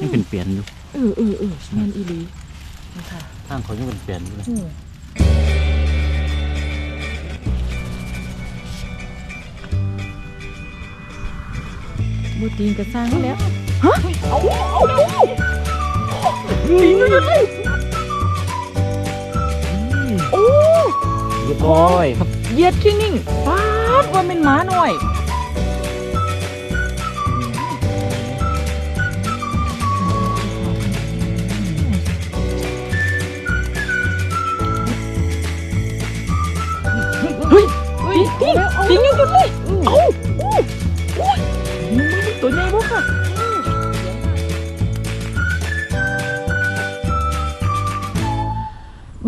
ยังเป็นเปลี่ยนอยู่เออเออเออแม่นอีหลีนะคะทางเขายังเป็นเปลี่ยนอยู่เลยอืมบูตีนกระซังแล้วฮะเอาเอาเอาตีนอยู่อยู่เลยโอ้เรียบร้อยเหยียดคิงนิ่งป๊าดว่าเป็นหมาหน่อย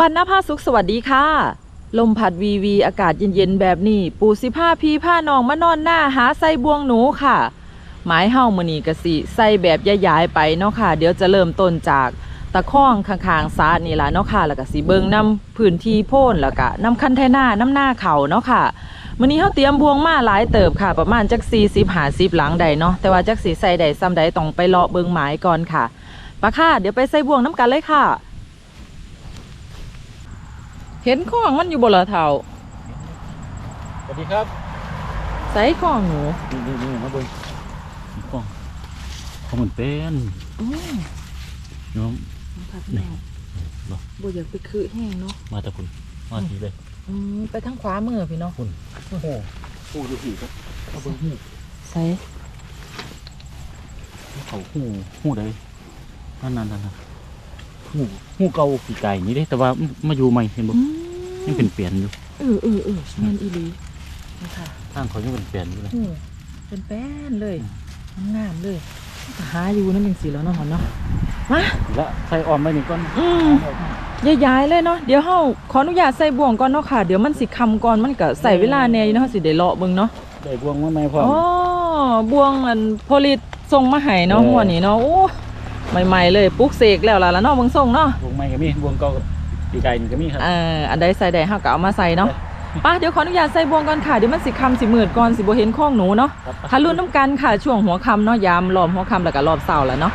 บรรณภาสุขสวัสดีค่ะ ลมผัดวีวีอากาศเย็นๆแบบนี้ ปูสิผ้าพีผ้านองมานอนหน้าหาใส่บวงหนูค่ะ หมายเฮ้ามือนีกะสิใส่แบบย้ายๆไปเนาะค่ะ เดี๋ยวจะเริ่มต้นจากตะข้องข้างๆซาดนี่ล่ะเนาะค่ะแล้วก็สิเบิงน้ำพื้นที่โพ่นแล้วก็น้ำคันไทนาน้ำหน้าเขาเนาะค่ะมื้อนี้เฮาเตรียมบวงมาหลายเติบค่ะ ประมาณจัก40 50หลังใดเนาะแต่ว่าจักสิใส่ใดซ้ำใดต้องไปเลาะเบิงหมายก่อนค่ะปะค่ะ เดี๋ยวไปใส่บวงน้ำกันเลยค่ะ เห็นข้องมันอยู่บ่ล่ะเฒ่าสวัสดีครับใส่ข้องหนูนี่นี่นี่มาเบิ่งนี่กล้องเขาเหมือนเป็นอือน้องค่ะพี่น้องบ่บ่อยากไปคือแห้งเนาะมาจากคุณมาทีเลยอืมไปทางขวามือพี่น้องคุณโอ้โหหูดูผีครับมาเบิ่งหูใส่เขาหูหูเลยนั่นนั่นนั่นนั่น หูหูเก่าปีไก่นี่เด้แต่ว่ามาอยู่ใหม่เห็นบ่อืยังเป็นเปลี่ยนอยู่เออเออเออแม่นอีหลีนะคะทางเขายังเป็นเปลี่ยนอยู่เลยอืมเป็นแป้นเลยงามๆเลยหาอยู่นั่นเป็นสีแล้วเนาะหอนเนาะมาแล้วใส่ออมไว้นี่ก่อนอืมย้ายๆเลยเนาะเดี๋ยวเฮาขออนุญาตใส่บ่วงก่อนเนาะค่ะเดี๋ยวมันสิคำก่อนมันก็ใส่เวลาแหน่อยู่เนาะสิได้เลาะเบิ่งเนาะได้บวงมาไหมพ่อมอ๋อบวงอันโพลิสส่งมาให้เนาะเออหัวนี้เนาะโอ้ ใหม่ๆเลยปลุกเสกแล้วล่ะละเนาะเบิ่งส่งเนาะบวงใหม่ก็มีบวงเก่ากับปีไก่นี่ก็มีครับเอ่ออันใดใส่ใดเฮาก็เอามาใส่เนาะไป้าเดี๋ยวขออนุญาตใส่บวงก่อนค่ะเดี๋ยวมันสิคำสิมืดก่อนสิบ่เห็นข้องหนูเนาะครับค่ะรุ่นน้ำกันค่ะช่วงหัวค่ำเนาะยามรอบหัวค่ำแล้วก็รอบเช้าแล้วเนาะ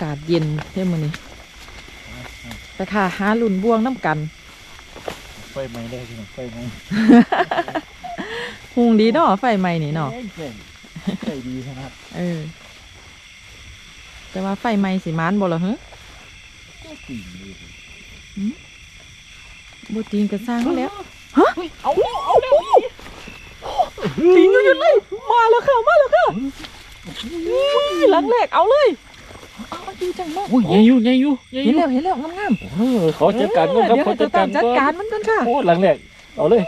ากาศเย็นเท่มื้อนี้ไปค่ะหารุ่นบวงน้ำกันไฟไหม้ได้พี่น้องไฟไหม้หุงดีเนาะไฟไหม้นี่เนาะไฟไฟดีขนาดเออ แต่ว่าไฟไหม้สิมานบ่ล่ะฮะก็ปีนเลยบ่ตีนก็สร้างแล้วฮะเอาแล้วเอาแล้วตีนอยู่อยู่เลยมาแล้วค่ะมาแล้วค่ะอุ้ยหลังแรกเอาเลยเอาเอา ดีจังมากอุ้ยใหญ่อยู่ใหญ่อยู่ใหญ่เห็นอยู่แล้วเห็นแล้วงามเออขอๆจัดการก่อนครับเดี๋ยวขอจะจัดต้กาอรงจัดก่อนการมันกันค่ะโอ้หลังแรกเอาเลย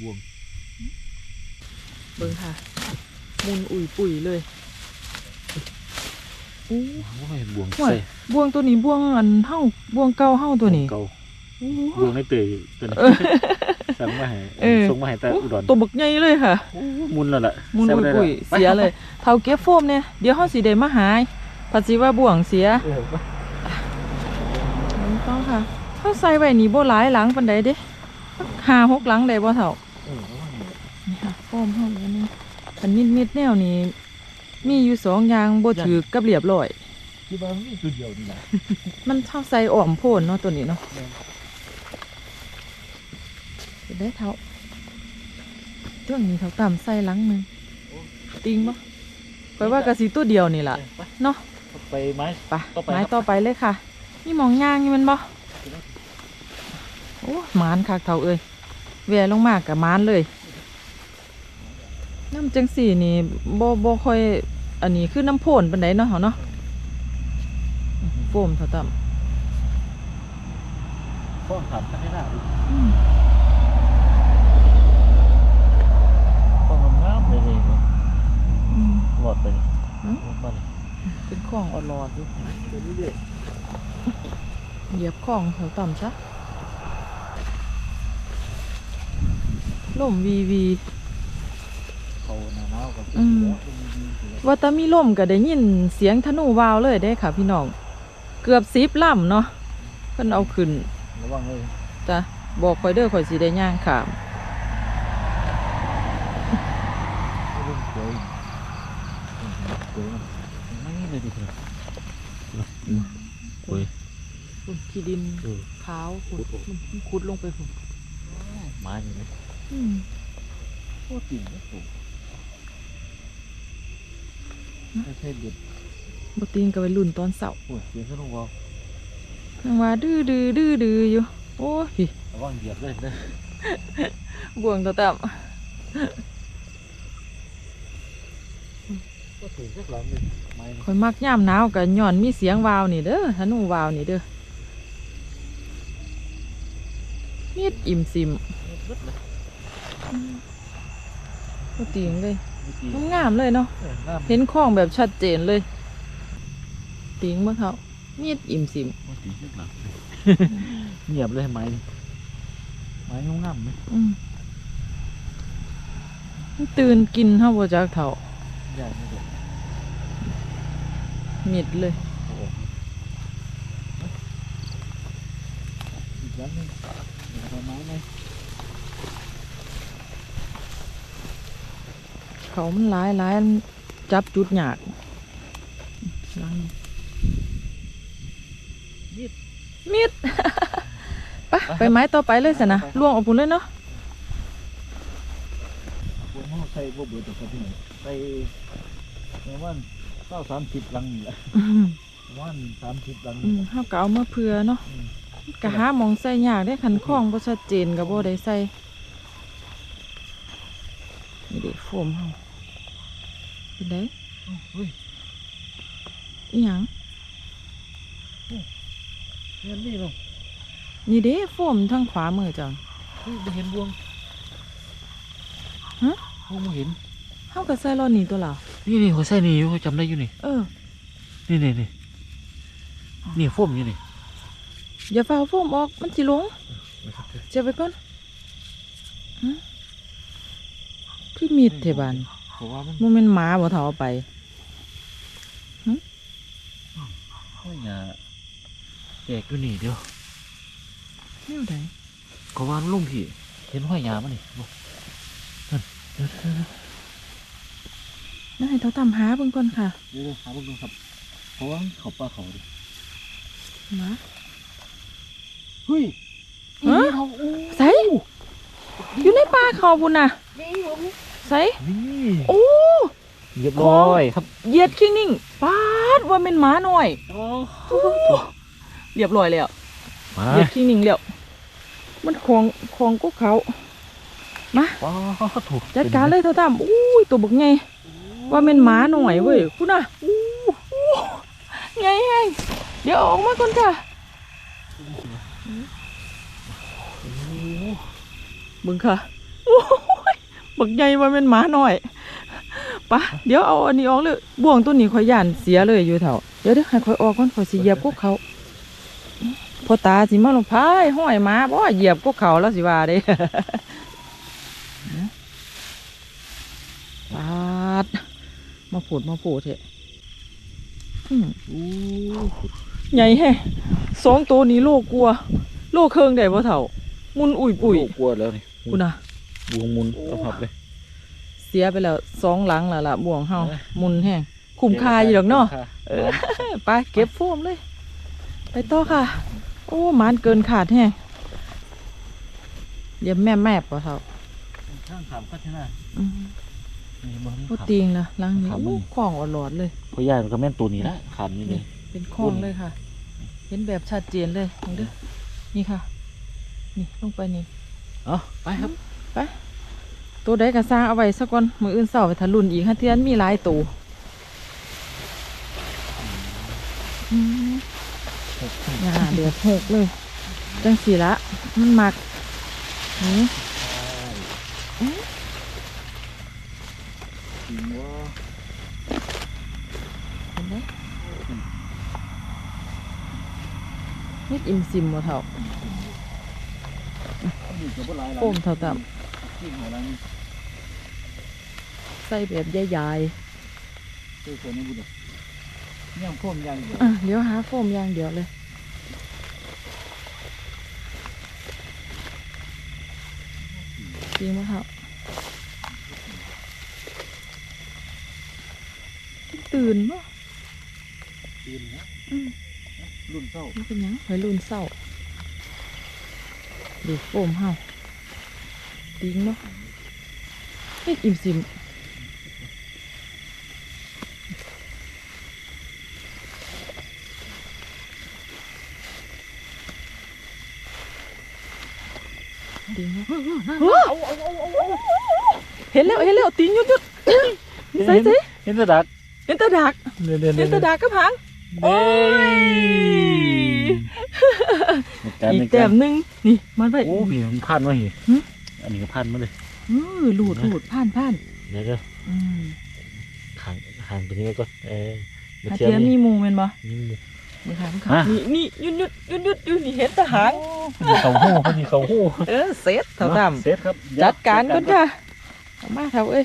บวงเบิ่งค่ะ มุนอุ่ยปุ๋ยเลยอู้ โอ้ยบวงห่วย ใส่บวงตัวนี้บวงอันเฮาบวงเก่าเฮาตัวนี้เก่า อู้บวงในเตยตัวนี้สั่งมาให้เออส่งมาให้แต่อุดรตัวบักใหญ่เลยค่ะโอ้มุนแล้วล่ะมุนแซ่บอุ่ยได้ปุ๋ยละเสียเลยเท่าเก็บโฟมเนี่ยเดี๋ยวเฮาสิได้มาหายผัดสิว่าบ่วงเสียเออถูกต้องค่ะเฮาใส่ไว้นี่บ่หลายหลังปานใดเด้ห้าหกหลังได้บ่เท่าเออนี่ค่ะโฟมเฮาอันนี้คันมิดๆแนวนี้มีอยู่สองอย่างบ่ถือกับเรียบร้อยคิดว่ามีตัวเดียวนี่แหละมันเท่าใส่อ่อมโพนเนาะตัวนี้เนาะแม่นเห็น ได้เท่าตัวนี้เท่าต่ำใส่หลังหนึงติงบ่ไปว่ากะสิตัวเดียวนี่ล่ะไปเนาะไปไหมไปต่อไปไม้ครับต่อไปเลยค่ะ นี่มองย่างนี่มันบ่โอ้หมานคักเท่าเอ้ยแหวลงมากกับมานเลยน้ำจังสี่นี่บ่บ่ค่อย อันนี้คือน้ำโพนปานใดเนาะเฮาเนาะโฟมเท่าต่ำฟ้องถามกันได้หน้าดิ อืม ฟ้องงามๆเลยนี่ อืมหลอดไปนี่อืมหลอดมาเลยเป็นของออดๆอยู่เดี๋ยวนี้เด้เหยียบของเท่าต่ำซะล่มวีวีเขาหน้าหนาวกับอืมเป็นดีๆอยู่แล้วว่าแตามีล่มก็ได้ยินเสียงธนูวาวเลยได้ค่ะพี่น้อง เกือบสิบลำเนาะเพิ่นเอาขึ้นระวังเลยจ้ะบอกคอยเด้อคอยสิได้ย่างขาม เรื่องสวยสวยมันไม่เลยดิครับสวย คุณ ขี้ดินเออขาวขุดมันขุดลงไปคุณไม้นี่นะอืมโคตรจริงนะถูกไม่ใช่เด็ดบตีนก็ไปรุ่นตอนเสาร์โอ้ยเสียงสนุกว่ะยังว่าดื้อดื้อดื้อดื้ออยู่ โอ้ยพี่ระวังเหยียบเลยนะบ่วงตัวต่ก็ถือสักหลังหนึ่งไม้ำนี่คอยมักย่ามหนาวกับย่อนมีเสียงวาวนี่เด้อธนูวาวนี่เด้อ มีดอิ่มซิมรถเลยบตีนเลยไม่ตีงามๆเลยเนาะเออน้ำเห็นข้องแบบชัดเจนเลยติงบ่เท่ามีดอิ่มซิมไม่ตีสักหลังเงียบเลยไม้นี่ไม้งามๆไหมอืมมันตื่นกินเฮาบ่จักเท่าใหญ่ไม่เด็ดมิดเลยโอ้โหอีกหลังหนึงเดี๋ยวเอาไม้ไหมเขามันหลายหลายจับจุดยากหลังมีดมิดไปไปไม้ต่อไปเลยสินะล่วงออกพุ่นเลยเนาะพวกเขาใส่พวกเบื่อตัวที่ไหนใส่ในวันเก้าสามสิบหลังนี่แหละอืมวันสามสิบหลังอืมเฮาก็เอามาเผื่อเนาะ อืมก็หาหมองใส่ยากได้คันข้องบ่ชัดเจนก็บ่ได้ใส่นี่เด้โฟมเฮาเป็นไดเฮ้ยอีหยังเห็นนี่เนาะนี่เด้โฟมทางขวามือจ้ะเฮ้ยไม่เห็นบวงฮะบวงไม่เห็นเฮาก็ใส่รอนี่ตัวล่ะนี่นี่เขาใส่นี่อยู่เขาจำได้อยู่นี่เออนี่นี่นี่นี่โฟมอยู่นี่ อย่าฟ้าโฟมออกมันสิลงเจ็บไปก่อนฮะคือมีดเทบานเพราะว่ามันบ่แม่นหมาบ่เท่าเอาไปห้อยหยาแตกอยู่นี่เดียวแนวใดเขาว่าลุงพี่เห็นห้อยหยามันนี่บ่นั่นเดี๋ยวเดี๋ยวเดี๋ยวนั่นให้เขาตามหาเบิ่งก่อนค่ะเดี๋ยวเดี๋ยวหาเบิ่งดูครับเพราะว่าเขาปลาเขาดิหมา เฮ้ยฮะเขาอู้ใส่อยู่ในป่าเขาพุ่นน่ะใส่นี่โอ้เรียบร้อยครับเหยียดคิงนิ่งปาดว่าแม่นหมาหน่อยโอ้เรียบร้อยแล้วมาเหยียดคิงนิ่งแล้วมันของของกุเขามาว้าวถูกจัดการเลยเท่าตามอุ้ยตัวบักไงว่าเป็นหมาหน่อยเว้ยคุณน่ะอู้อู้ไงแห้งเดี๋ยวเอาออกมาก่อนค่ะ มึงค่ะโอ้ยบักไงว่าเป็นหมาหน่อยปะเดี๋ยวเอาอันนี้ออกเลยบ่วงตัวนี้ข่อยย่านเสียเลยอยู่เถ่าเดี๋ยวเดี๋ยวให้ข่อยออกก่อนข่อยสิเหยียบพวกเขาพอตาสิมาลงพายห้อยหมาบ่เหยียบพวกเขาแล้วสิว่าเด้ปาดมาผูดมาผูดเถอะใหญ่แฮะสองตัวนี้โลกลัว โลกเครื่องได้บ่เถ่ามุนอุ่ยปุ๋ยโล่กลัวแล้วนี่ คุณน่ะบวงมุนเอาพับเลย เสียไปแล้วสองหลังแล้วล่ะบ่วงเฮาหมุนแห้งคุ้มค่าอยู่ดอกเนาะเออไปเก็บโฟมเลย ไปต่อค่ะ โอ้มันเกินขาดแฮงเดี๋ยวแม่แม่ปะเท่าข้างขามพัฒนาอืมนี่บ่โอ้ขามติงละหลังนี้ครับโอ้ของอ่อนหลอดเลยเพราะยายมันก็แม่นตัวนี้ละขามนี่เลยเป็นคลองเลยค่ะ เห็นแบบชัดเจนเลยเห็นเด้อนี่ค่ะ นี่ลงไปนี่ เอ๋อไปครับ ไป ตัวใดก็สร้างเอาไว้สักก่อน มืออื่นเสาร์ไปทะลุนอีกฮะเทียนมีหลายตัวอืมอย่าเดือดหกเลย จังสีละ มันมักนี่จริงว่าเห็นไหมนิดอิ่มซิมบ่เท่านี่ก็บ่หลายหลัง โอ้มเท่าต่จริงหลังำใส่แบบใหญ่เจ้าคนนี้บุญย่างพ่วงย่างเดียวๆอะเดี๋ยวหาโฟมอย่างเดียวเลยจริงไหมครับตื่นปะตีนนะอืมรุ่นเศร้ามันเป็นหยังหอยลุนเศร้า ดูโฟมเฮาติ้งเนาะเฮ็ดอิ่มซิมติ้งเห็นแล้วเห็นแล้วติ้งหยุดหยุดใส่ใส่เห็นตะดักเห็นตะดักเห็นตะดักกับหางโอ้ย อีกแต้มหนึงนี่มันไป โอ้พี่มันพันมาหิหึ อันนี้ก็พันมาเลยเออหลูดหลูดผ่านผ่านเดี๋ยวเดี๋ยวอืมขางขางตัวนี้ก็เออเดี๋ยวอาเทียเทียมมนี่มีหมูแม่นบ่นี่นี่ค่ะมันค่ะฮะนี่นี่หยุดหยุดหยุดหยุดอยู่นี่เห็นแตะหางพอดีเขาหู้พอดีเขาหู้เออเสร็จเท่าตามเซตครับจัดการก่อนค่ะเอามาเท่าเอ้ย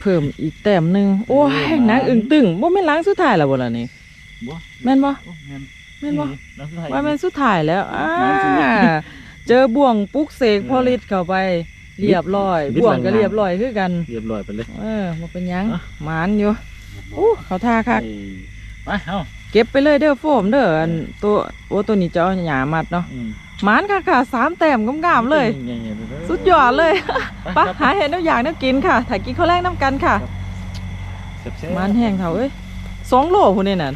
เพิ่มอีกแต้มหนึงโอ้ยนางอึ่งตึงบ่แม่นล้างสุดท้ายแล้วบ่ล่ะนี่บ่แม่นบ่โอ้แม่น แม่นบ่น้ำสุดท้ายว่าแม่นสุดท้ายแล้วอ่าล้างสุดท้ายเจอบ่วงปลุกเสกพอลิดเข้าไป เรียบร้อยบิดบ่วงก็หลังๆเรียบร้อยคือกัน เรียบร้อยไปเลยเออบ่เป็นหยังอะหมานอยู่อู้เขาท่าคักเอ้ยไปเอ้าเก็บไปเลยเด้อโฟมเด้ออันตัวโอ้ตัวนี้จะเอาหยามัดเนาะอืมหมานค่ะค่ะสามแต้มงามๆเลย สุดยอดเลยไปปะหาเห็นน้ำอยากน้ำกินค่ะถ่ายกินข้าวแรกน้ำกันค่ะเสร็จๆมันแห้งเถาเอ้ยสองโลพุ่นนี่น่ะ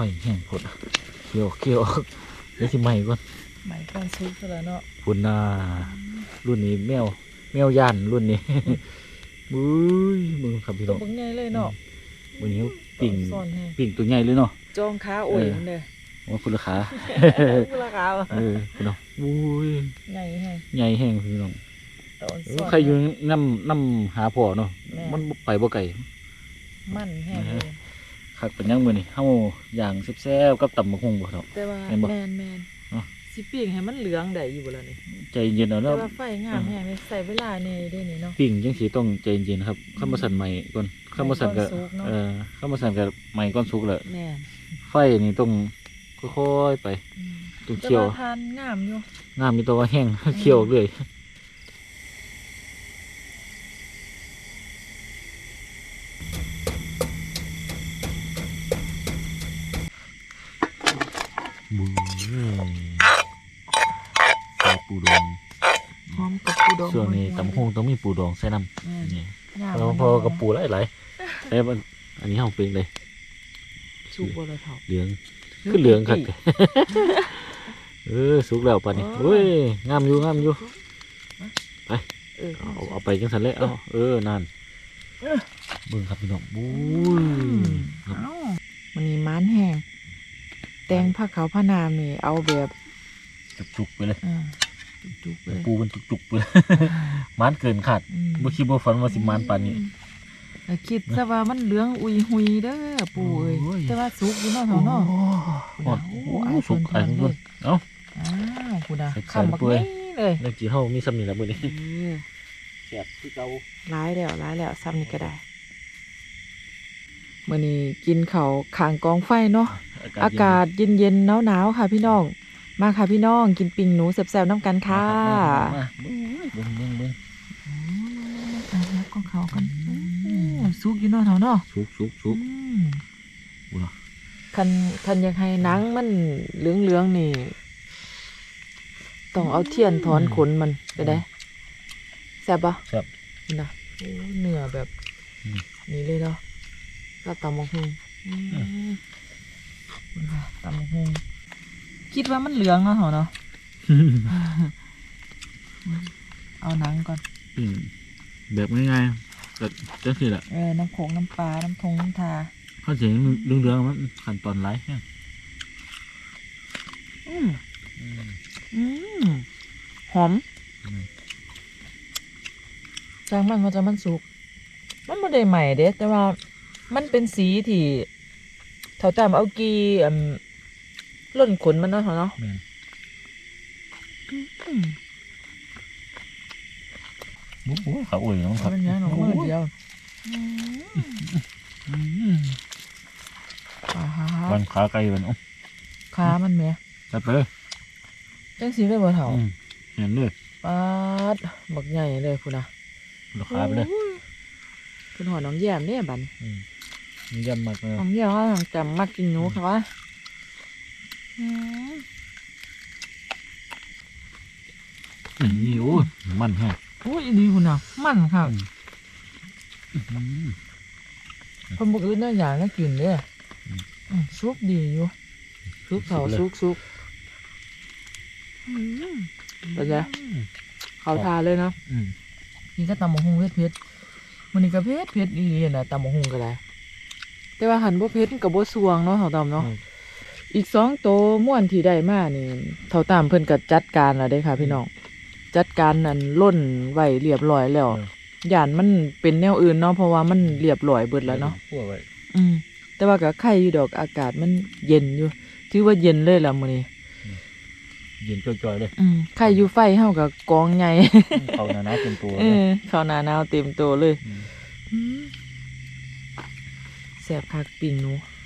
ไฟแห้งพด เคี่ยวเคี่ยวเดี๋ยวสิใหม่ก่อนใหม่ก้อนซุปแล้วเนาะพุ่นน่ารุ่นนี้แมวแมวย่านรุ่นนี้บุ้ยมึงครับพี่ตัน้วองเบิ่งใหญ่เลยเนาะวันนี้ปิ่งซ่อนแห้งปิ่งตัวใหญ่เลยเนาะจองขาโอ้ยมันเด้อว่าคุณราคากูราคาเออพี่น้องบุ้ยใหญ่แห้งใหญ่แห้งพี่น้องตอนเอซ่ออนใครอยู่น้ำน้ำหาพ่อเนาะแม่มันบ่ไปบ่ไก่มันแห้งเลย คักเป็นยังมือนี่เฮาอย่างแซ่บๆกับตำบักหุ่งบ่ครับแต่ว่าแม่นบ่แมนแมนเนาะ สิปิ้งให้มันเหลืองได้อยู่บ่ล่ะนี่ใจเย็นเอาแต่เนาะว่าไฟงามแห้งเลยใส่เวลาในได้นี่เนาะ ปิ้งจังสีต้องใจเย็นๆครับข้ามมาสั่นใหม่ก่อนข้ามมาสั่นก็ใหม่ก่อนสุกเนาะเออข้ามมาสั่นก็ใหม่ก่อนสุกแหละแม่นไฟนี่ต้องค่อยๆไปอืมต้องแต่เคี่ยวว่าทานงามอยู่ งามมีตัวว่าแห้ง เคี่ยวเรื่อยบูใส่ ปูดองหอมกับปูดองช่วงนี้ตำหงต้องมีปูดองใส่น้แม่นำนี่งามพอพอกับปูหลายๆแต่มันอันนี้เฮาเป็นเลยสุกบ่ละเท่าเหลืองขึ้นเหลืองครับเออสุกแล้วปะนี่โอ้เฮ้ยงามอยู่งามอยู่เออเอาเอาไปจังสันเลยเอาเออนั่นเบิ่งครับพี่น้องบุ้ยครับเอ้ามันนี่มันแห้งแตงผ้าขาวผ้านามนี่เอาแบบจุกๆไปเลยอ่า จุกๆเลยปูมันจุกๆไปเลยมันเกินขาดอืมบ่คิดบ่ฝันว่าสิมันปานนี้แต่คิดซะว่ามันเหลืองอุยหุยเด้อปู่เอ้ยโอ้ยแต่ว่าสุกอยู่เนาะเถาเนาะโอ้โอ้โหโหอ้ายสุกเพิ่ไอ้นทุกทานคนเลยเอ้า อ้าวกูดาใส่คำบักเปื่อย นี้เลยเรื่องกี่เฮามีสำนีแล้วมื้อนี้เออแซ่บคือเก่าร้ายแล้วร้ายแล้วซ้ำนี่ก็ได้มื่อนี้กินเขาวขางกองไฟเนาะ อากาศเย็นๆหนาวๆค่ะพี่น้อง มาค่ะพี่น้องกินปิงหนูแซ่บน้ำกันค่ะมาเบิ่งเบิ่งเบิ่งอืมอะแล้วก็เขากันอืมซุกอยู่เนาะเถาเนาะสุกสุกสุกอืมอุ้ยคันคันอยากให้หนังมันเหลืองๆนี่ต้องเอาเทียนถอนขนมันไปได้แซ่บปะแซ่บน่ะโอ้เนื้อแบบนี้เลยเนาะก็ตำมะฮุงอืมนี่ค่ะตำมะฮุง คิดว่ามันเหลืองเนาะเหรอเนาะเอาหนังก่อนอืมแบบง่ายๆแบบจังซี่แหละเออน้ำโขงน้ำปลาน้ำทงน้ำทาเขาสิเรื่องเรื่องๆมันขั้นตอนหลายแฮงอืมอืมอืมหอมอืมจางมันมันจะมันสุก มันไม่ได้ใหม่เด้แต่ว่ามันเป็นสีที่เท่าตามเอากีอืม ล่นขนมันเนาะเนาะแม่นอืมโอ้โหเขาอวยน้องครับเป็นยังหนองมือเดียวอืมอืมอ่าฮะวันขาไก่วันโอ้ขามันแหม่จัดไปเลยจังสีเลยบ่เถ่าอืมเห็นเลยปาดบักใหญ่เลยพุ่นนะราคาไปเลยโอ้คุณหัวน้องแย้มเนี่ยบัดนอืมมันย่ำมากเลยน้องแย้มเขาจำมักกินหนูค่ะวะอืม นี่โอ้ยมันแฮงโอ้ยอีดีคุณน่ะมันค่ะอืมคนบอกอื่นน่าอย่างน่ากินเด้ออืมอืมซุปดีอยู่ซุปเผาซุซุปปซุปเป็นไงเขาทานเลยเนาะอืมนี่ก็ตำมะฮุงเผ็ดเผ็ดมันนี่ก็เผ็ดเผ็ดอีหลีนะตำมะฮุงก็ได้แต่ว่าหันบ่เผ็ดมันกับบ่สวงเนาะเท่าตำเนาะ อืมอีกสองโตวม่วนที่ได้มานี่เท่าตามเพิ่นก็จัดการแล้วเด้ค่ะ พี่น้องจัดการนั่นล่นไว้เรียบร้อยแล้วย่านมันเป็นแนวอื่นเนาะเพราะว่ามันเรียบร้อยเบิดแล้วเนาะคั่วไว้อืมแต่ว่าก็ไข่อยู่ดอกอากาศมันเย็นอยู่ถือว่าเย็นเลยล่ะมื้อนี้เย็นจ่อยๆเลยอืมไข่อยู่ไฟเฮากับกองใหญ่เขาหนาหนาเป็นตัวเอเลยอข้าวหน้าหนาวเต็มตัวเลยมอืมแซ่บคักปิ่งหนูอืม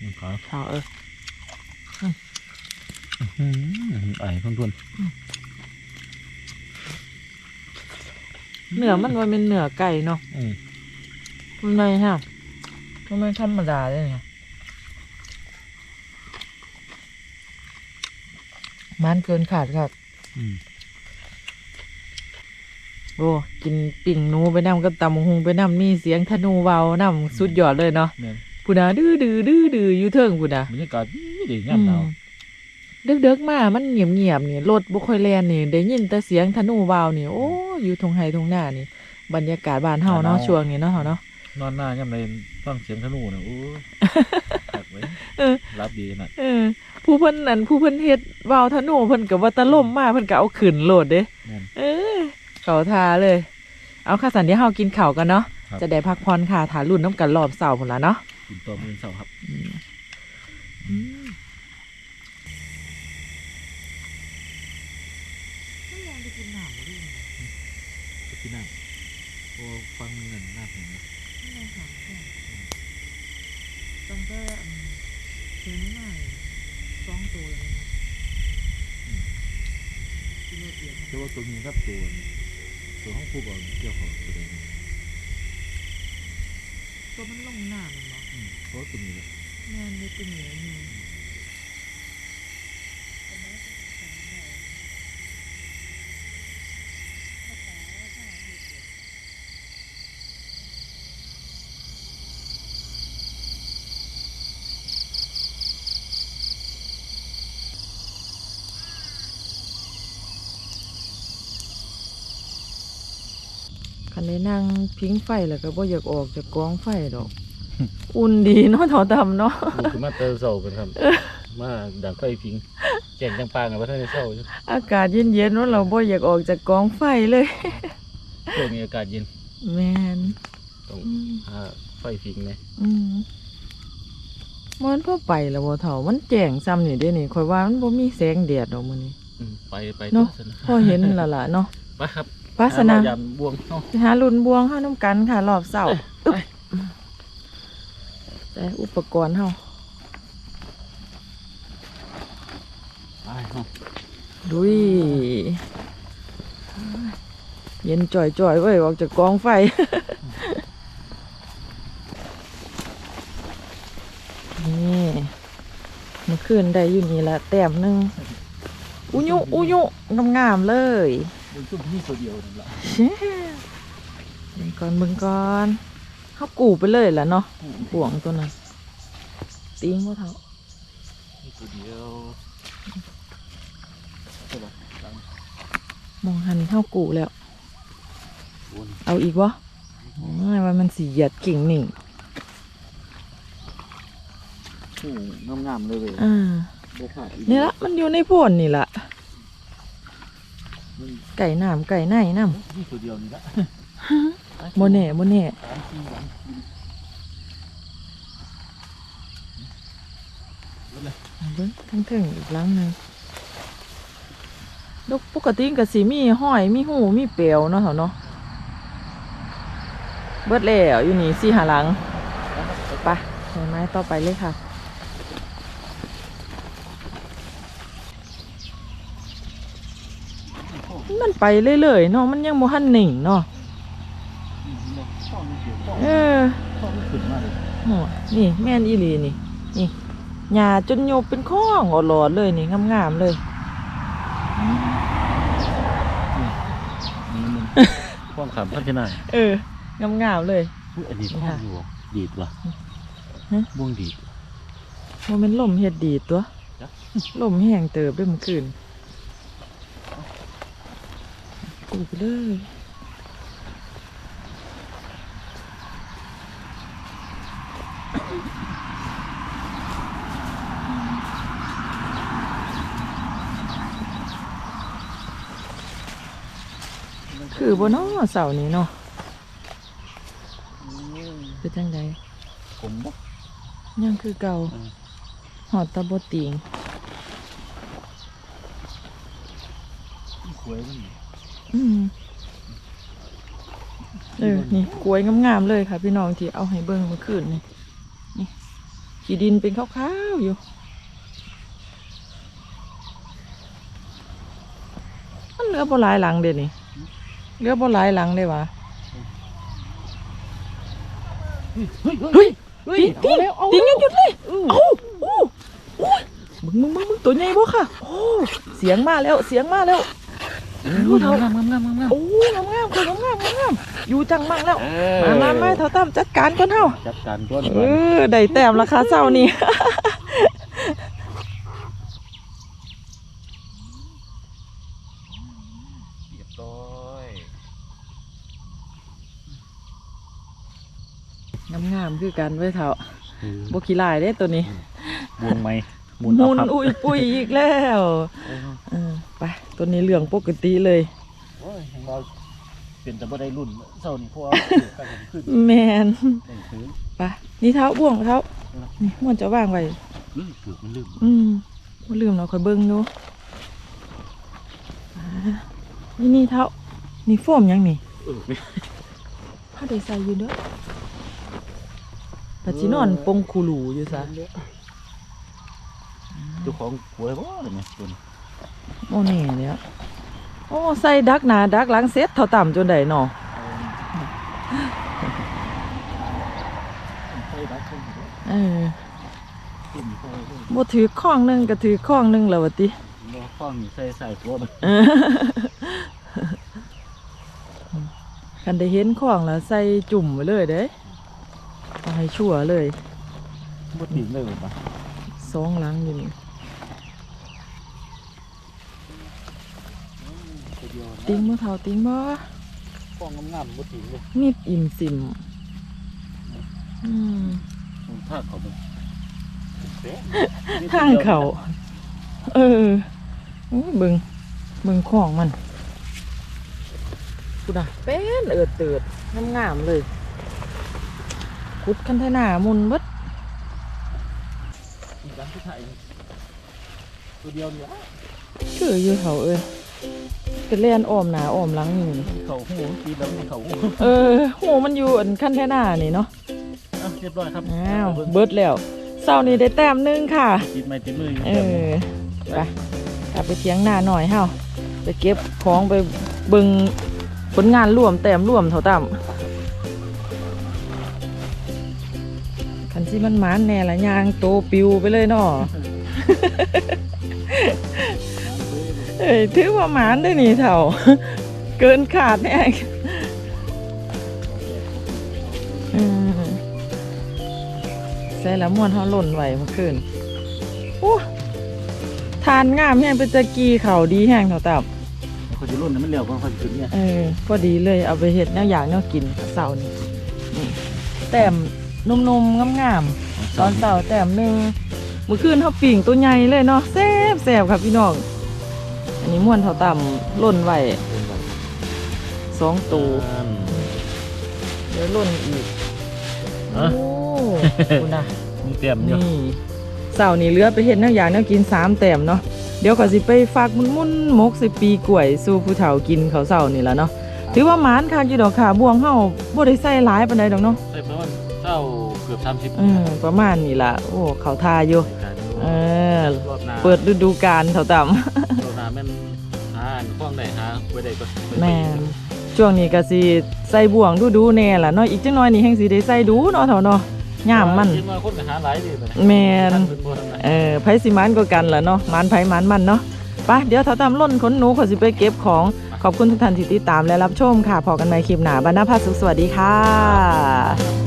นี่ขาข้าวเอออืมไอ้เพื่อนเนื้อมันว่าเป็นเนื้อไก่เนาะๆอืมมันไม่ฮะมันไม่ธรรมดาเลยไงมันเกินขาดครับอืมโอ้กินปิ่งหนูไปนำกับตำบักหุงไปนำมีเสียงธนูเบานำสุดยอดเลยเนาะ แม่นพูนาดื้อดื้อดื้อดื้ออยู่เทิงพูนาบรรยากาศดีดีงามหนาวดึกเด็กๆมา มันเงียบเงียบๆนี่รถบุค่อยแล่นนี่ได้ยินแต่เสียงธนูเบานี่โอ้อยู่ทงไห้ทงหน้านี่ บรรยากาศบ้านเฮาเนาะช่วงนี้เนาะเฮาเนาะนอนหน้าย่ำในฟังเสียงธนูนะโอ้ยขัดไว้เออรับดีนะเออผู้เพิ่นนั่นผู้เพิ่นเฮ็ดเบาธนูเพิ่นก็ว่าตะล่มมาเพิ่นก็เอาขึ้นโลดเด้แม่นเออเขาทาเลย เอาค่ะสันเดี๋ยวเฮากินข้าวกันเนาะครับจะได้พักผ่อนค่ะถารุ่นน้ำกันรอบเสาร์พุ่นละเนาะ กินตัวมือเสาครับจะกินหน้ำโอ้ฟังเงินหน่าเห็นนะตั้งแต่ถึงหน่อยสองตัวเลยนะกิโลเดียวแต่ว่าตัวนี้ครับตัวตัวห้องคู่บอลเกี่ยวของตัวเองตัวมันลงหน้ามัน เนาะอืมเพราะว่าตัวนี้เลยแม่นเลยตัวเนียวนี่คันได้นั่งพิงไฟแล้วก็บ่อยากออกจากกองไฟดอก อุ่นดีเนาะเถาดำเนาะดูคือมาเตอร์เสาเป็นครับ มาดังไฟพิงแจ้งจังปางกับว่าท่านในเสาอยู่อากาศเย็นๆเนาะเราบ่อยากออกจากกองไฟเลยเออช่วงนี้อากาศเย็นแมนต้องอืมหาไฟฟิงเลยอืมมันพอไปแล้วบ่เฒ่ามันแจ้งซ้ำนี่เด้นี่ข่อยว่ามันบ่มีแสงแดดดอกมื้อนี้อืมไปไปเนาะต่อซนะพอเห็นและล่ะเนาะไปครับปาสนาหยามบวงเนาะไปหาลุนบวงเฮานํกันค่ะรอบเช้าอึ๊บ แต่อุปกรณ์เฮาไปเนาะดุยเย็นจ่อยๆเว้ยออกจากกองไฟนี่เมื่อคืนได้อยู่นี่ละแต้มหนึงอุยุอุยุงามๆเลยบนซุ่มนี่ตัวเดียวนั่นแหละเบิ่งก่อนเบิ่งก่อน เขากูไปเลยแหละเนาะห่วงตัวนั้นติงว่าเท่านี่ตัวเดียวใช่ปะหลังมองหันเท่ากูแล้วบนเอาอีกวะอ๋อว่ามันสีเหยียดกิ่งหนิ่งโอ้งามๆเลยเว้ยอ่าบ่ขาดอีกนี่ละมันอยู่ในโพนนี่ละมันไก่น้ำไก่ในน้นี่ตัวเดียวนี่ละำโมเน่โมเน่ สามสี่วัน เบิ้งทั้งถึงอีกหลังหนึ่งลูกปกติกับสีมีห้อยมีหูมีเปลวเนาะเถอะเนาะเบิดแล้วอยู่นี่สี่หาหลังไปเห็นไหมต่อไปเลยค่ะมันไปเรื่อยๆเนาะมันยังโมหันหนิงเนาะเออนี่แม่นอีลีนี่นี่ หญ้าจนโยบเป็นข้องอหลอดเลยนี่งามๆเลยนี่มันข้อขามพัฒนาเอองามๆเลยอุ๊ยอันนี้นี่ข้อค่ะอยู่ดีดว่ะฮะบ่วงดีดโมเมนลมเฮ็ดดีตัวจ๊ะลมแห้งเติบด้วยเมื่อคืนกูไปเลย คือบนน้อเสานี้เนาะเป็นจังใดผมบ่ยังคือเก่าอืมหอดตะบดติงหวยมันอืมเออนี่กล้วยงามๆเลยค่ะ พี่น้องที่เอาให้เบิ่งเมื่อคืนนี่นี่ขี้ดินเป็นขาวๆอยู่มันเหลือบ่หลายหลังเด้นี่ เหลือบ่หลายหลังเด้วะเฮ้ยเฮ้ยเฮ้ยติงติงติงหยุดเลยเอ้าโอ้โอ้ยมึงมึงมึงมึงตัวใหญ่บ่ค่ะ โอ้เสียงมาแล้วเสียงมาแล้วอู้เท่างามงามงามงามงามโอ้งามงามคนงามงามงามอยู่จังมั่งแล้วเอมามามาเท่าตั้มจัดการก่อนเฮาจัดการก้อนเออได้แต้มราคาเศร้านี่ เรียบร้อย งามงาม คือกันเว้ยเท่าบ่ขี้ลายเด้ตัวนี้บวงไหมหมุหนมุเอานครับอุ้ยปุ้ยอีกแล้วเออเออไปตัวนี้เรื่องปกติเลยโอ้ยของเราเป็นแต่บ่ได้รุ่นเศร้านี่เพราะว่าการขึ้นแมนได้ซื้อไปนี่เท้าบ่วงเท้านี่มันจะว่างไว้ลืมเกือบมันลืมอืมบ่ลืมเราค่อยเบิ่งดูอ่านี่นี่เท้านี่โฟมหยังนี่เออไม่เฮาได้ใส่อยู่เด้อ ปัจจินอนปงคูหลูอยู่ซะเจ้าของหวยบ่เลยเนี่ยตัวนี้โอ้นี่เนี่ยโอ้ใส่ดักหนาดักหลังเซ็ตเท่าต่ำจนได้เนาะใส่บัตรเข้าอยู่เออขึ้นเข้าเลยบ่ถือข้องหนึงก็ถือข้องหนึงแล้ววะติบ่ฟ้องนี่ใส่ใส่ตัวมันเออคันได้เห็นข้องแล้วใส่จุ่มไว้เลยเด้ เอาให้ชัวร์เลยบ่ติดเลยบ่สองหลังอยู่นี่ตัวเดียวนะติงบ่เท่าติงบ่ฟ้องงามๆบ่ติดเลยนิดอิ่มซิมอืมมันทางเขาบ่เป๊ะทางเขา เออโอ้ยเบิงเบิงของมันกูน่ะเป็นเอิดเติดงามๆเลย ขุดคันเทนามุนเบิดอีกร้านที่ไทยตัวเดียวเนี่ยคืออยู่เขาเอ้ยก็เล่นอ้อมหนาอ้อมหลังอยู่นี่เขาหูกินแล้วมันเขาหูเออหูมันอยู่อันคันเทนานี่เนาะอะเรียบร้อยครับอ้าวเบิ่งเบิดแล้วเศร้านี้ได้แต้มหนึงค่ะติดไม้ติดมืออยู่เออไปกลับไปเทียงหน้าหน่อยเฮาไปเก็บของไปเบิ่งผลงานร่วมแต้มร่วมเท่าต่ำ คันที่มันหมานแน่ละยางโตปิวไปเลยเนาะเอ้ยถือว่าหมานได้อนี่เท่า เกินขาดแน่อืมใส่ละม่วนเฮาหล่นไหวเมื่อคืนโอ้ทานงามแห้งเป็นตะกี้เขาดีแห้งเท่าตับเขาจะรุ่นนั้นมันเร็วกว่าเขาจะถึงเนี่ยเออพอดีเลยเอาไปเห็ดแนวอย่างแนวกินเสาร์นี้นี่แต้ม นุ่มๆงามๆตอนเสาร์แต้มหนึ่งมื่อคืนเขาปิ่งตัวใหญ่เลยเนาะแซ่บแซ่บครับพี่น้องอันนี้ม่วนเท่าต่ำล่นไว้สองตัวเดี๋ยวล่นอีกโอ้คุณนะมีเตรียมอยู่นี่เสาร์นี้เหลือไปเห็ดแนวอย่างแนวกินสามแต้มเนาะเดี๋ยวก็สิไปฝากมุนมุนๆมกสิปีกล้วยสู่ผู้เฒ่ากินเขาวเสาร์นี่แหละเนาะถือว่าหมานค่ะอยู่ดอกค่ะบวงเฮาบ่ได้ใส่หลายปานใดดอกเนาะใช่ประมาณ เจ้าเกือบสามสิบเออประมาณนี้ล่ะ โอ้เขาทาอยู่ เออ รอบหน้าเปิดฤดูกาลเท่าต่ำรอบหน้าแม่นหาอันข้องได้หาไว้ได้ก็แม่นช่วงนี้ก็สิใส่บ่วงดูๆแน่ล่ะเนาะอีกจังน้อยนี่แฮงสิได้ใส่ดูเนาะเท่าเนาะยามมัน คิดว่าคนไปหาหลายดีเลยแม่นท่านเพิ่นบ่ทำไงเออไผสิมันก็กันล่ะเนาะมันไผมันมันเนาะไปเดี๋ยวเท่าต่ำล่นขนหนูขอสิไปเก็บของขอบคุณทุกท่านที่ติดตามและรับชมค่ะพอกันใหม่คลิปหน้าบรรณภาสุขสวัสดีค่ะ